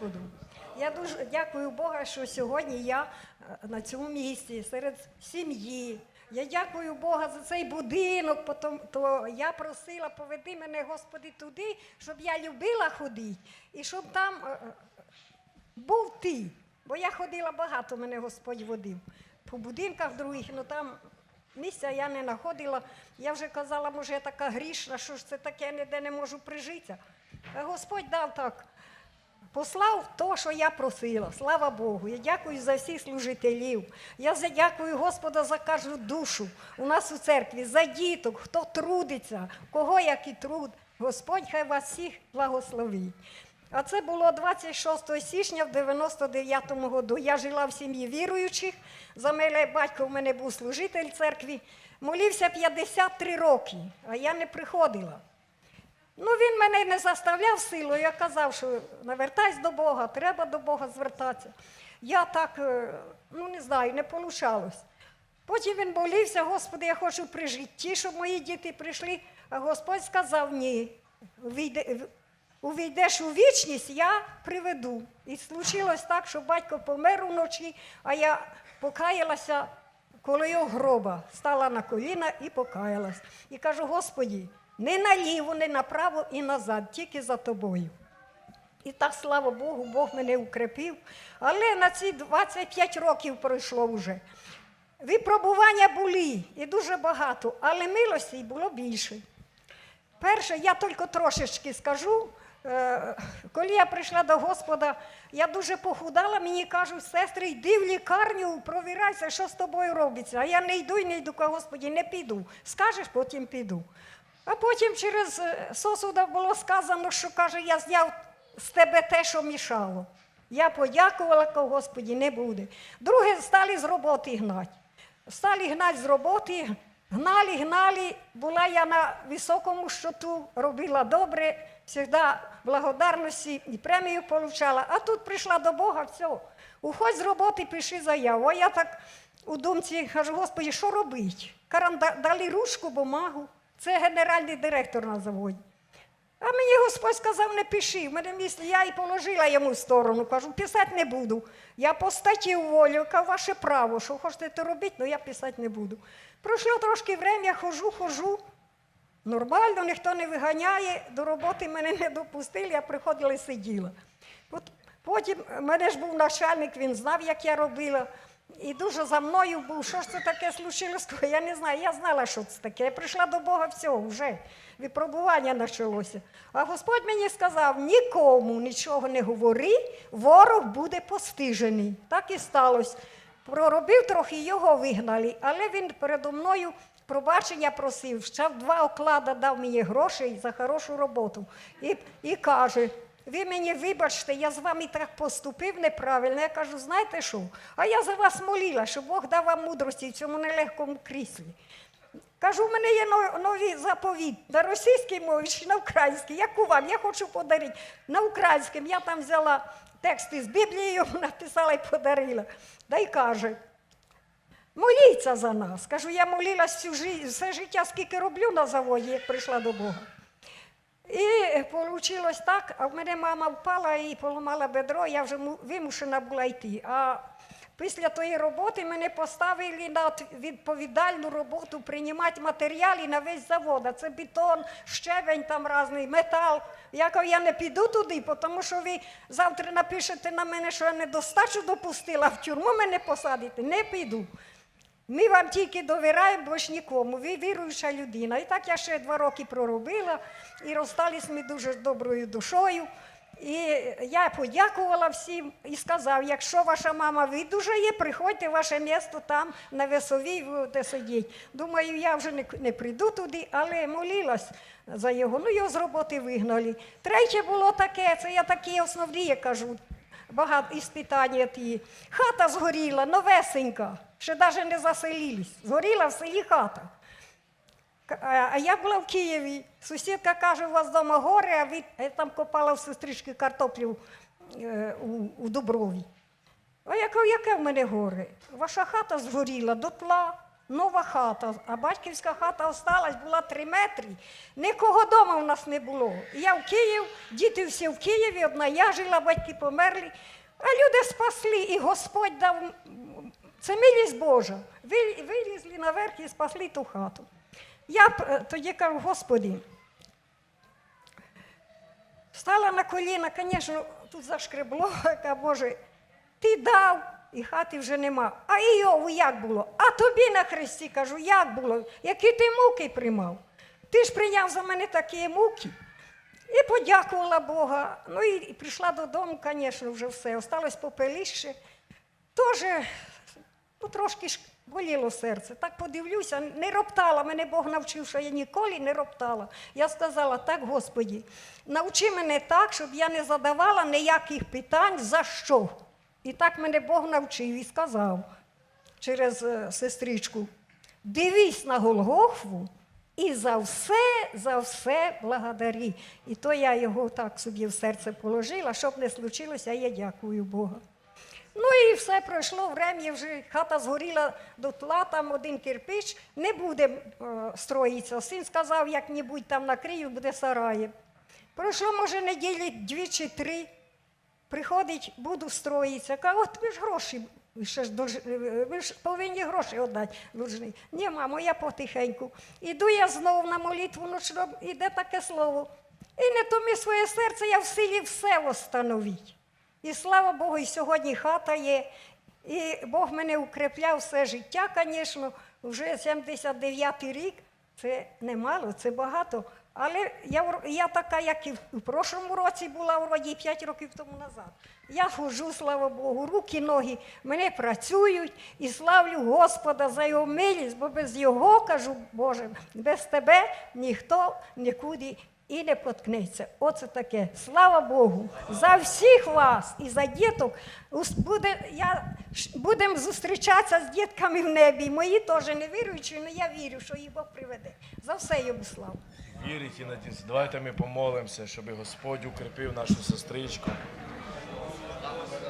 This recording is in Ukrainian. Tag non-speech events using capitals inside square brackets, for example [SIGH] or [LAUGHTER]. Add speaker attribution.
Speaker 1: Господу. Я дуже дякую Бога, що сьогодні я е, на цьому місці серед сім'ї. Я дякую Бога за цей будинок, потом, то я просила, поведи мене, Господи, туди, щоб я любила ходити і щоб там е, е, був ти. Бо я ходила багато, мене Господь водив. По будинках других, ну там місця я не знаходила. Я вже казала, може, я така грішна, що ж це таке, я ніде не можу прижитися. Господь дав так. Послав то, що я просила. Слава Богу. Я дякую за всіх служителів. Я за- дякую Господа за кожну душу у нас у церкві, за діток, хто трудиться, кого який труд. Господь хай вас всіх благословить. А це було 26 січня в 99-му году. Я жила в сім'ї віруючих. За мене батько в мене був служитель церкви. Молився 53 роки, а я не приходила. Ну, він мене не заставляв силою, я казав, що навертайся до Бога, треба до Бога звертатися. Я так, е, ну не знаю, не получалось. Потім він молився, Господи, я хочу при житті, щоб мої діти прийшли. А Господь сказав, ні, увійдеш у вічність, я приведу. І случилось так, що батько помер уночі, а я покаялася коло його гроба, стала на коліна і покаялась. І кажу, Господі, не наліво, не направо і назад, тільки за тобою. І так, слава Богу, Бог мене укрепив. Але на ці 25 років пройшло вже. Випробування були і дуже багато, але милості було більше. Перше, я тільки трошечки скажу. Е, Коли я прийшла до Господа, я дуже похудала, мені кажуть, сестри, йди в лікарню, провірайся, що з тобою робиться. А я не йду і не йду, кажу, Господі, не піду. Скажеш, потім піду. А потім через е, сосуда було сказано, що каже, я зняв з тебе те, що мішало. Я подякувала, кажу, Господі, не буде. Друге, стали з роботи гнати. Стали гнати з роботи, гнали, гнали. Була я на високому щоту, робила добре, завжди благодарності і премію отримала. А тут прийшла до Бога, все. Уходь з роботи, пиши заяву. А я так у думці кажу, Господи, що робити? Карам да- дали ручку, бумагу. Це генеральний директор на заводі. А мені Господь сказав, не пиши. В мене мислі, я і положила йому в сторону. Кажу, писати не буду. Я по статті уволю, кажу, ваше право, що хочете то робити, але я писати не буду. Пройшло трошки время, хожу, хожу. Нормально, ніхто не виганяє, до роботи мене не допустили, я приходила і сиділа. От потім мене ж був начальник, він знав, як я робила. І дуже за мною був, що ж це таке случилось, я не знаю, я знала, що це таке. Я прийшла до Бога, все, вже випробування почалося. А Господь мені сказав, нікому нічого не говори, ворог буде постижений. Так і сталося. Проробив трохи, його вигнали, але він передо мною пробачення просив, ще в два оклада дав мені грошей за хорошу роботу. І, і каже, ви мені вибачте, я з вами так поступив неправильно. Я кажу, знаєте що? А я за вас молила, щоб Бог дав вам мудрості в цьому нелегкому кріслі. Кажу, в мене є но- нові заповіт на російській мові чи на українській. Яку вам? Я хочу подарити. На українському я там взяла тексти з Біблією, [LAUGHS] написала і подарила. Да й каже, моліться за нас. Кажу, я молилась всю жи- все життя, скільки роблю на заводі, як прийшла до Бога. І вийшло так, а в мене мама впала і поламала бедро, я вже вимушена була йти. А після тої роботи мене поставили на відповідальну роботу приймати матеріали на весь завод. А це бетон, щебень там різний, метал. Я кажу, я не піду туди, тому що ви завтра напишете на мене, що я недостачу допустила в тюрму мене посадите. Не піду. Ми вам тільки довіряємо, бо ж нікому. Ви віруюча людина. І так я ще два роки проробила і розстались ми дуже доброю душою. І я подякувала всім і сказав, якщо ваша мама видужає, приходьте в ваше місто там на весовій будете сидіти. Думаю, я вже не, не прийду туди, але молилась за його. Ну, його з роботи вигнали. Третє було таке, це я такі основні, я кажу, багато іспитання ті. Хата згоріла, новесенька, ще навіть не заселились. Згоріла в селі хата. А я була в Києві. Сусідка каже, у вас вдома горе, а ви я там копала в сестрички картоплю е, у, Дуброві. А я кажу, яке в мене горе? Ваша хата згоріла дотла. нова хата, а батьківська хата осталась, була три метри. Нікого дома в нас не було. Я в Київ, діти всі в Києві, одна я жила, батьки померли. А люди спасли, і Господь дав. Це милість Божа. Вилізли наверх і спасли ту хату. Я е, тоді кажу, Господи, Стала на коліна, звісно, тут зашкребло, [LAUGHS] яка Боже, ти дав, і хати вже нема. А Іову як було? А тобі на хресті кажу, як було? Які ти муки приймав? Ти ж прийняв за мене такі муки. І подякувала Бога. Ну і, прийшла додому, звісно, вже все. Осталось попелище. Теж ну, трошки ж боліло серце. Так подивлюся, не роптала. Мене Бог навчив, що я ніколи не роптала. Я сказала, так, Господі, навчи мене так, щоб я не задавала ніяких питань за що. І так мене Бог навчив і сказав через е, сестричку: дивись на Голгофу і за все, за все благодарі. І то я його так собі в серце положила, щоб не случилося, я дякую Бога. Ну і все пройшло врем'я, вже хата згоріла дотла, там один кирпич, не буде е, строїтися. Син сказав, як-небудь там накрию, буде сараєм. Пройшло, може, неділі дві чи три. Приходить, буду строїтися. Каже, от ви ж гроші, ще ж долж- е, ви ж повинні гроші віддати. Должны. Ні, мамо, я потихеньку. Іду я знову на молитву, ну що іде таке слово. І не томі своє серце, я в силі все восстановить. І слава Богу, і сьогодні хата є. І Бог мене укрепляв все життя, звісно, вже 79-й рік. Це немало, це багато. Але я, я така, як і в прошлому році була вроді 5 років тому назад. Я хожу, слава Богу, руки, ноги мене працюють і славлю Господа за його милість, бо без його, кажу, Боже, без тебе ніхто нікуди і не поткнеться. Оце таке. Слава Богу, за всіх вас і за діток. Буде, я, будемо зустрічатися з дітками в небі. Мої теж не віруючі, але я вірю, що їх Бог приведе. За все йому слава.
Speaker 2: Вірить і надіється. Давайте ми помолимося, щоб Господь укріпив нашу сестричку.